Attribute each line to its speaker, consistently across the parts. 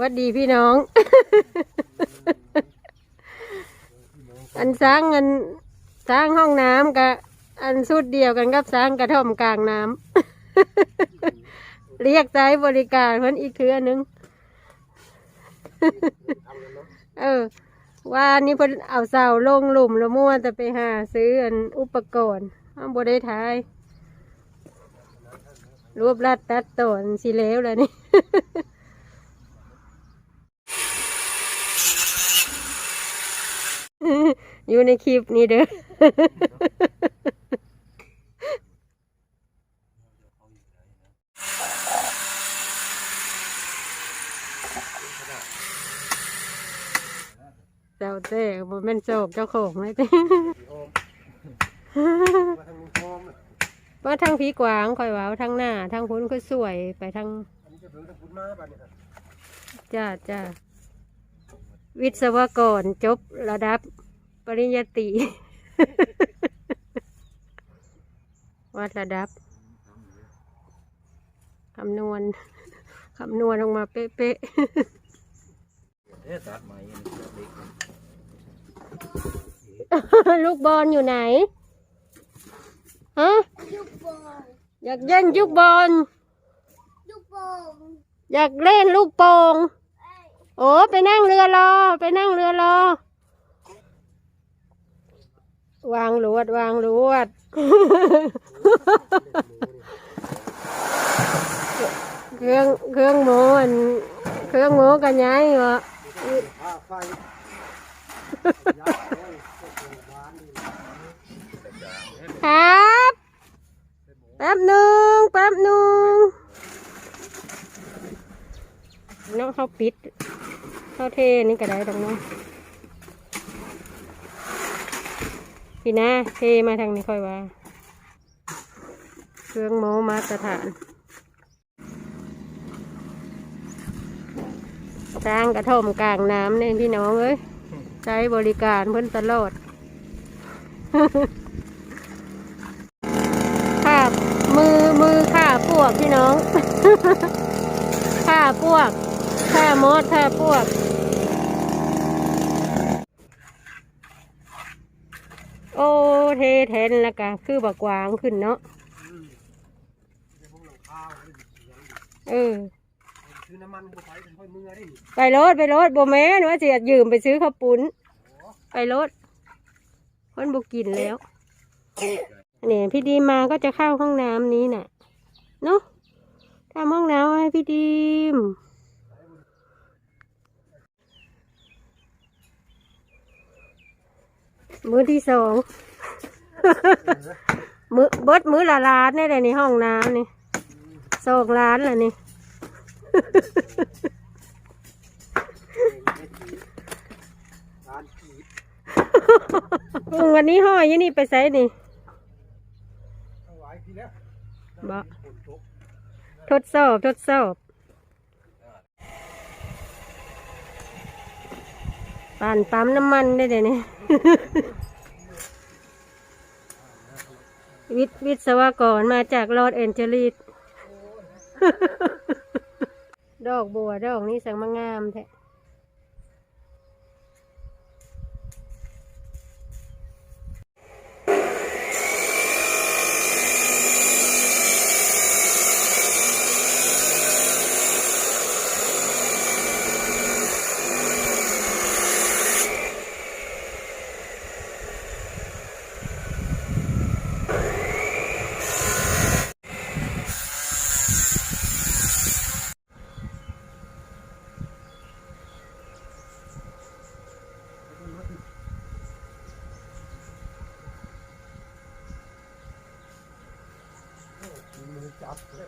Speaker 1: วัดดีพี่น้อง อันสร้างอันสร้างห้องน้ำกับอันสุดเดียวกันกับสร้างกระท่อมกลางน้ำ เรียกใจบริการเพิ่นอีกเทือนึง เออ ว่านี่เพิ่นเอาเสาลงหลุมแล้วมั่วแต่ไปหาซื้ออันอุปกรณ์อ้าวบ่ได้ทายรวบรัดตัดตอนสิแล้วแล้วนี่ อยู่ในคลิปนี้เด้อเจ้าเต้บ่แม่นโจกเจ้าของเลยเต้
Speaker 2: มาทางลุงพร้อม
Speaker 1: ว่าทางผีกวางคอยเว้าทางหน้า ทางพุ้นก็สวยไปทาง
Speaker 2: อันนี้จะถึงทางคุณมาบ้านเนี่ยครับ
Speaker 1: จ้าจ้า วิศวกรจบระดับปริญญาตรี วัดระดับ คำนวณ คำนวณออกมาเป๊ะ
Speaker 2: เอ๊ะตัดใหม่อันนี้เด็กมัน
Speaker 1: ๆลูกบอลอยู่ไหน ฮะ
Speaker 3: ลูกโป่ง
Speaker 1: อยากเล่นลูกบอล
Speaker 3: ลูกโป่ง
Speaker 1: อยากเล่นลูกโป่ง
Speaker 3: เอ้ย
Speaker 1: โอ้ไปนั่งเรือรอ ไปนั่งเรือรอ วางลวดวางลวด เครื่องเครื่องหมูอันเครื่องหมูกันย้า
Speaker 2: ยักษ์โอ้ยพวกโรงพยาบาลนี่
Speaker 1: ครับแป๊บหนึ่งแป๊บหนึ่งน้องเขาปิด ขาเทนี่ก็ได้ตรงน้องพี่นะเทมาทางนี้ค่อยว่า เครื่องโมมาตรฐานสร้างกระท่อมกลางน้ำเนี่ยพี่น้องเอ้ยใช้บริการเพิ่อนตลอดข้ามือมือข้าพวกพี่น้องข้าพวก ข้ามดข้าพวก โอ้เทเทนแล้วก็คือบักวางขึ้นเนาะ
Speaker 2: เอ
Speaker 1: อ
Speaker 2: ไป
Speaker 1: รถไปรถโบแม่นว่าจะยืมไปซื้อข้าวปุ้น ไปรถคนบุกินแล้วเนี่ยพี่ดีมมาก็จะเข้าห้องน้ำนี้น่ะ เนาะทำห้องน้ำให้พี่ดีม มือที่สองมือเบิดมือละล้านนี่เลยในห้องน้ำนี่สองล้านละนี่ ลุงวันนี้ห้อยยี่นี่ไปใส่นี่
Speaker 2: เอาไว้ทีแล้ว
Speaker 1: บ่
Speaker 2: ฝนตก
Speaker 1: ทดสอบ ทดสอบปั่นปั๊มน้ำมันได้เลยนี่ วิทย์วิศวกรมาจากลอดแอนเจลิสดอกบัวดอกนี้สังมางามแท้
Speaker 2: เลย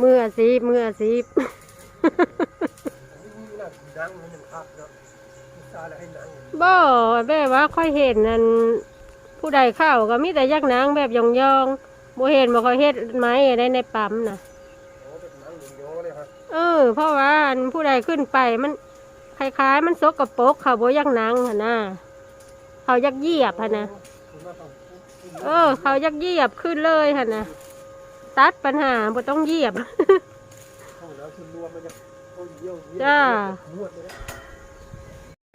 Speaker 1: มืออาชีพมืออาชีพ
Speaker 2: นี่น่ะนั่งมันยังคักเนาะอุตส่าห์แล้วให้นั่ง
Speaker 1: บ่แบบว่าค่อยเห็นนั่นผู้ใดเข้าก็มีแต่ยักนางแบบยองยองๆบ่เห็นบ่ค่อยเฮ็ดไม้ได้ในปั๊มน่ะ
Speaker 2: โอ้เป็นนั่งหนึ่งโยเลยครับ
Speaker 1: เออ เพราะว่าอันผู้ใดขึ้นไปมันคล้ายๆ มันซกกระปรกเขาบ่ยักนางหั่นน่ะเขายักเหยียบหั่นน่ะ
Speaker 2: คุณมาต้อง
Speaker 1: เออ เขายักเหยียบขึ้นเลยหั่นน่ะตัดปัญหาบ่ต้องเหยียบ
Speaker 2: เข้าแล้วชนรวมมันจะเข้าเยี่ยวเยี่ยว
Speaker 1: จ้า
Speaker 2: มวดเลยน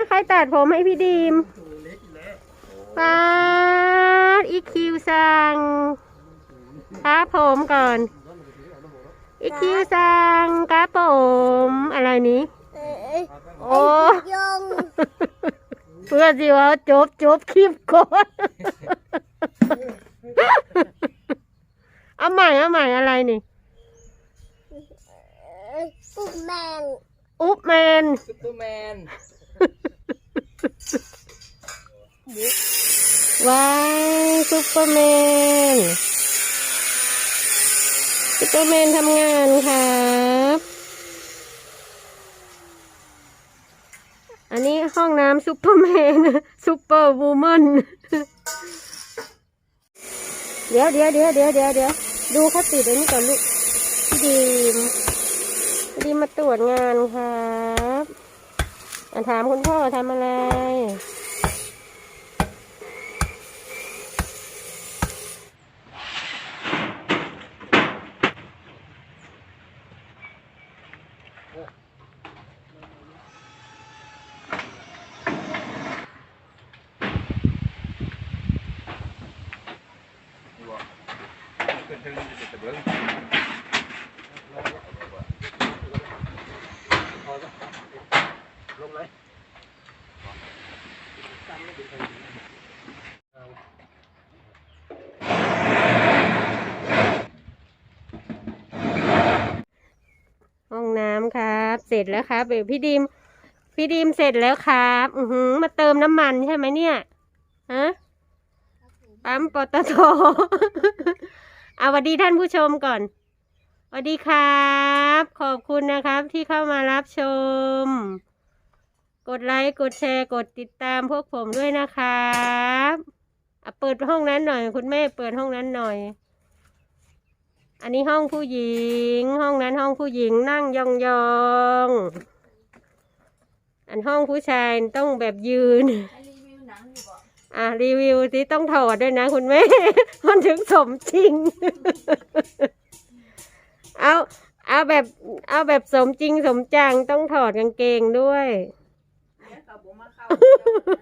Speaker 2: ะ
Speaker 1: ใครตัดผมให้พี่ดีม
Speaker 2: ตัวเล็กอยู่แล้ว
Speaker 1: ปาดอีคิวสั่งครับผมก่อนอีคิวสั่งครับผม อะไรนี้
Speaker 3: เอ้ย
Speaker 1: โอ้
Speaker 3: ยง
Speaker 1: เพื่อสิว่าจบจบคลิปก่อน เอาใหม่เอาใหม่อะไรนี่
Speaker 3: เอ้ยปุ๊กแมง
Speaker 1: อุ๊บ แมน
Speaker 4: ซุปเปอร์แมน
Speaker 1: ว้ายซุปเปอร์แมนซุปเปอร์แมนทำงานครับ อันนี้ห้องน้ำซุปเปอร์แมนซุปเปอร์วูแมนเดี๋ยวเดี๋ยวเดี๋ยวเดี๋ยวเดี๋ยวเดี๋ยวดูเขาติดอันนี้ก่อนลูกพี่ดีมพี่ ดีมาตรวจงานครับอถามคุณพ่อทำอะไร
Speaker 2: พอแล้วลงเลย
Speaker 1: ห้องน้ำครับ เสร็จแล้วครับเดี๋ยวพี่ดีมพี่ดีมเสร็จแล้วครับ อือหือมาเติมน้ำมันใช่ไหมเนี่ยฮะปั๊มปตท เอาสวัสดีท่านผู้ชมก่อนสวัสดีครับ ขอบคุณนะครับที่เข้ามารับชม กดไลค์กดแชร์กดติดตามพวกผมด้วยนะครับอะเปิดห้องนั้นหน่อย คุณแม่เปิดห้องนั้นหน่อย อันนี้ห้องผู้หญิง ห้องนั้นห้องผู้หญิงนั่งยองๆอันห้องผู้ชายต้องแบบยืน อะรีวิวสิต้องถอดด้วยนะคุณแม่ มันถึงสมจริง เอาเอาแบบ เอาแบบสมจริงสมจังต้องถอดกางเกงด้วย
Speaker 5: เนี่ยเขาบอกมาเข้าเจ้านะ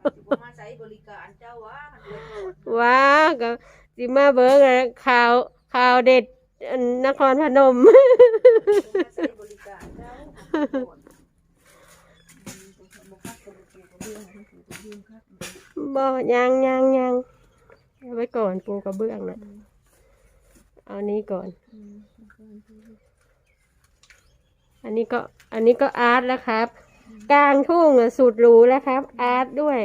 Speaker 5: เขาบอกมาใช้บริการเจ้าวะมันเลย
Speaker 1: ว้าก็จิมาเบิร์กอะข่าว ข่าวเด็ดอันนครพนม
Speaker 5: มาใช้บริการเจ้าก่อนอืมบอกว่างของผู้ผู้เรื่องครับ
Speaker 1: บ่ยังยังยังเอาไว้ก่อนปูกระเบื้องนะเอานี้ก่อน อันนี้ก็ อันนี้ก็อาร์ตแล้วครับ กลางทุ่งอะสุดหรูแล้วครับ อาร์ตด้วย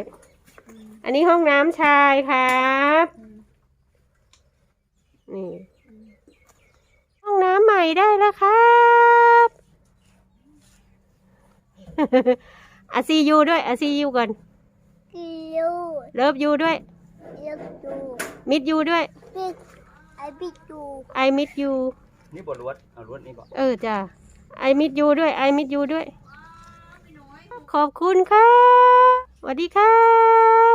Speaker 1: อันนี้ห้องน้ำชายครับ นี่ ห้องน้ำใหม่ได้แล้วครับอาซียูด้วยอาซียูก่อน
Speaker 3: กิโล
Speaker 1: เลิฟยูด้วย
Speaker 3: เรียกดู
Speaker 1: มิดยูด้วย
Speaker 3: ปิกไอปิกดู
Speaker 1: ไอมิดยู
Speaker 4: นี่บทรวดเอารวดนี่บอก
Speaker 1: เออจ้ะไอมิดยูด้วยไอมิดยูด้วย ขอบคุณครับสวัสดีครับ